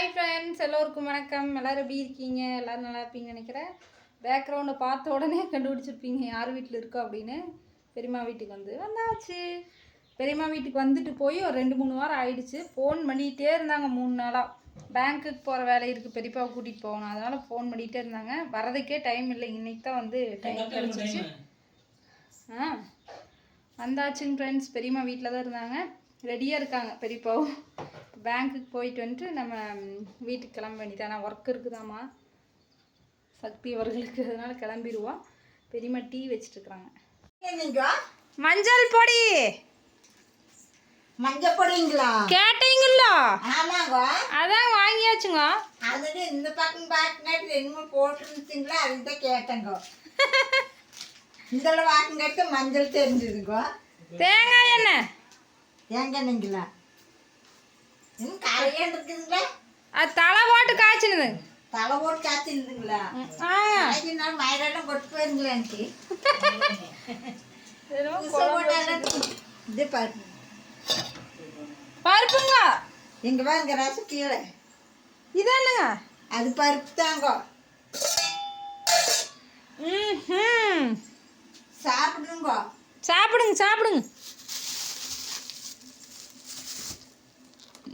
Hi friends எல்லோருக்கும் வணக்கம். எல்லோரும் எப்படி இருக்கீங்க? எல்லோரும் நல்லா இருப்பீங்கன்னு நினைக்கிறேன். பேக்ரவுண்டை பார்த்த உடனே கண்டுபிடிச்சிருப்பீங்க யார் வீட்டில் இருக்கோ அப்படின்னு. பெரியம்மா வீட்டுக்கு வந்து வந்தாச்சு. பெரியம்மா வீட்டுக்கு வந்துட்டு போய் ஒரு ரெண்டு மூணு வாரம் ஆயிடுச்சு. ஃபோன் பண்ணிகிட்டே இருந்தாங்க மூணு நாளாக பேங்க்குக்கு போகிற வேலை இருக்குது பெரியப்பாவை கூட்டிகிட்டு போகணும். அதனால் ஃபோன் பண்ணிகிட்டே இருந்தாங்க. வரதுக்கே டைம் இல்லை. இன்னைக்கு தான் வந்து டைம் கிடச்சிச்சு. ஆ வந்தாச்சுங்க ஃப்ரெண்ட்ஸ் பெரியம்மா வீட்டில் தான் இருந்தாங்க. ரெடியாக இருக்காங்க பெரியப்பாவும். பேங்க்குக்கு போயிட்டு வந்துட்டு நம்ம வீட்டுக்கு கிளம்ப வேண்டியதானா ஒர்க் இருக்குதாம்மா? சக்தி அவர்களுக்கு. அதனால கிளம்பிடுவோம் பெரியம்மா டீ வச்சுட்டுருக்குறாங்க. என்னங்க? மஞ்சள் பொடி! மஞ்சள் பொடிங்களா? கேட்டீங்கல்ல? ஆமாங்க. அதான் வாங்கியாச்சுங்க. அதுக்கு இந்த பக்கம் பார்க்கங்காட்டி என்னமோ போட்டுருந்துச்சிங்களா? அதுதான் கேட்டேங்க. இந்த வாக்குங்காட்டி மஞ்சள் தெரிஞ்சுதுங்க. தேங்காய் எண்ணெய். ஏங்க நீங்களா இன்னும் காலையாக இருக்குதுங்களா அது தலை போட்டு காய்ச்சினது. தலை போட்டு காய்ச்சிருந்துங்களா ம், ஆ. நாளைக்கு நாள் மயிலாட்டம் கொட்டு போயிருங்களா எனக்கு என்னமோ புதுசா போட்டாலும் இது பாருங்க பருப்புங்க எங்க வாங்க ரசம் கீழே. இது என்னங்க? அது பருப்பு தாங்க. சாப்பிடுங்க. சாப்பிடுங்க சாப்பிடுங்க.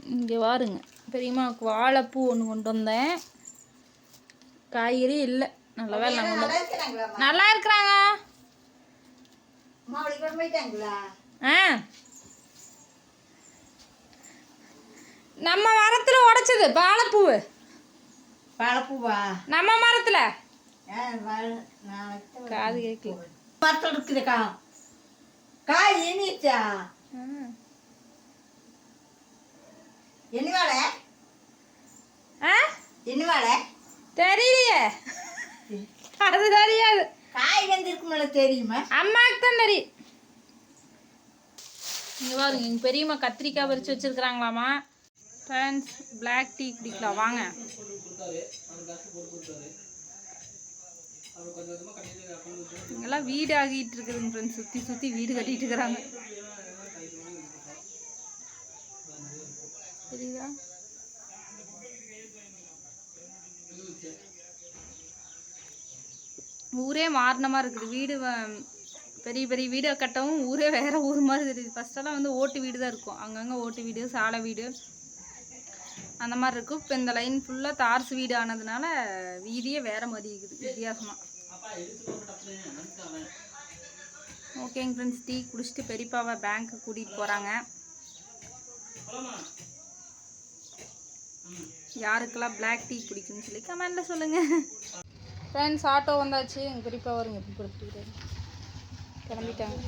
இங்கே வாருங்க. பெரியம்மாவுக்கு வாழைப்பூ ஒன்று கொண்டு வந்தேன். காய்கறி இல்லை. நல்ல வேலை நல்லா இருக்கிறாங்க. ஆ. நம்ம மரத்தில் உடைச்சது வாழைப்பூவு. வாழைப்பூவா? நம்ம மரத்தில். காது கேட்கல. மரத்தில் இருக்குதுக்கா. காய் இனிச்சா என்ன வேலை ஆ தெரியலையே. அது தெரியாது. காய் தெரியுமா? அம்மாவுக்கு தான் தெரியும். இங்கே பாருங்க எங்கள் பெரியம்மா கத்திரிக்காய் பறித்து வச்சுருக்குறாங்களாமா. ஃப்ரெண்ட்ஸ் பிளாக் டீ குடிக்கலாம். வாங்க. இங்கெல்லாம் வீடு ஆகிட்டு இருக்குதுங்க ஃப்ரெண்ட்ஸ் சுற்றி சுற்றி வீடு கட்டிட்டு இருக்கிறாங்க. தெரியுதா? ஊரே மாறின இருக்குது. வீடு வ- பெரிய பெரிய வீடை கட்டவும் ஊரே வேற ஊர் மாதிரி தெரியுது. ஃபஸ்ட்டெல்லாம் வந்து ஓட்டு வீடு தான் இருக்கும். அங்கங்கே ஓட்டு வீடு சாலை வீடு அந்த மாதிரி இருக்கும். இப்போ இந்த லைன் ஃபுல்லாக தார்ஸ் வீடு ஆனதுனால வீதியே வேற மாதிரி இருக்குது வித்தியாசமாக ஓகேங்க ஃப்ரெண்ட்ஸ் டீ குடிச்சிட்டு பெரியப்பாவை பேங்க்கு கூட்டிகிட்டு போகிறாங்க யாருக்கெல்லாம் பிளாக் டீ பிடிக்கும்னு சொல்லி கமெண்டில் சொல்லுங்கள் ஃப்ரெண்ட்ஸ் ஆட்டோ வந்தாச்சு. எங்கள் பெரியப்பா வருங்க எப்படி கொடுத்துட்டு கிளம்பிட்டாங்க.